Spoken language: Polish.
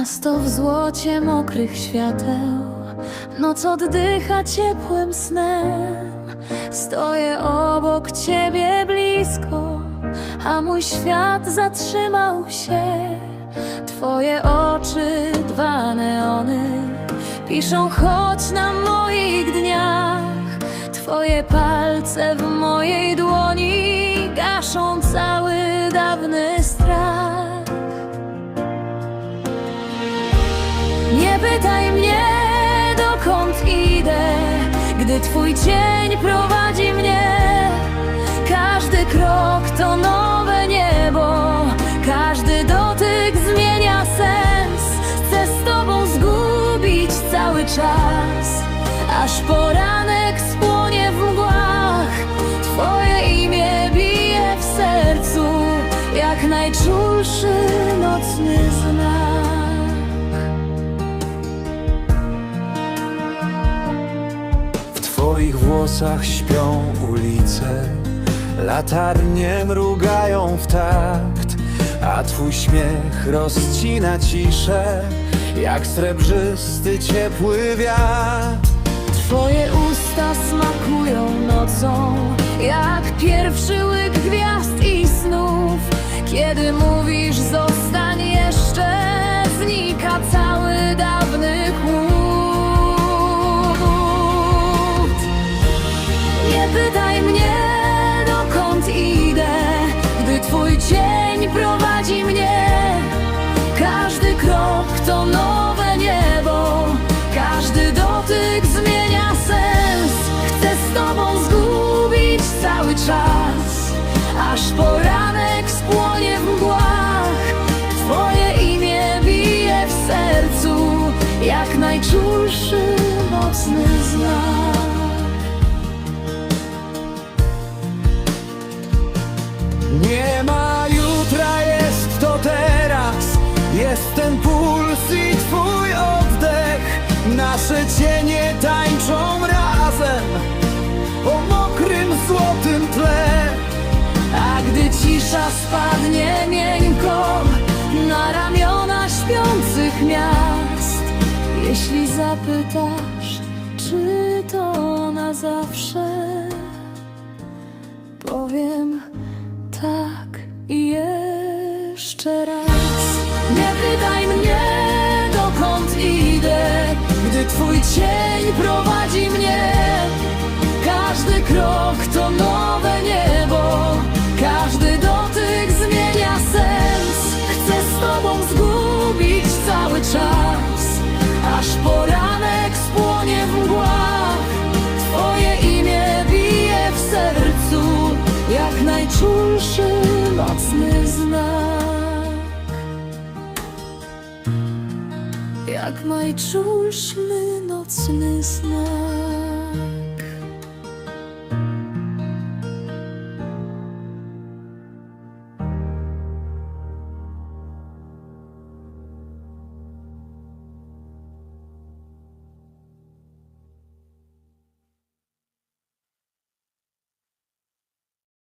Miasto w złocie mokrych świateł. Noc oddycha ciepłym snem. Stoję obok ciebie blisko A mój świat zatrzymał się. Twoje oczy, dwa neony Piszą choć na moich dniach Twoje palce w mojej dłoni Gaszą cały dawny strach pytaj mnie, dokąd idę, gdy twój cień prowadzi mnie. Każdy krok to nowe niebo, każdy dotyk zmienia sens. Chcę z tobą zgubić cały czas, aż poranek spłonie włosach śpią ulice. Latarnie mrugają w takt A twój śmiech rozcina ciszę Jak srebrzysty ciepły wiatr. Twoje usta smakują nocą, jak pierwszy Nie pytaj mnie, dokąd idę, gdy twój cień prowadzi mnie. Każdy krok to nowe niebo, każdy dotyk zmienia sens. Chcę z tobą zgubić cały czas, aż poranek spłonie w mgłach. Twoje imię bije w sercu, jak najczulszy mocny znak. Jest ten puls i twój oddech. Nasze cienie tańczą razem Po mokrym, złotym tle. A gdy cisza spadnie miękko na ramiona śpiących miast, jeśli zapytasz, czy to na zawsze, powiem tak i jeszcze raz. Gdy twój cień prowadzi mnie. Każdy krok to nowe niebo, każdy dotyk zmienia sens. Chcę z tobą zgubić cały czas, aż poranek spłonie w mgłach. Twoje imię bije w sercu, jak najczulszy nocny Jak najczulszy nocny znak.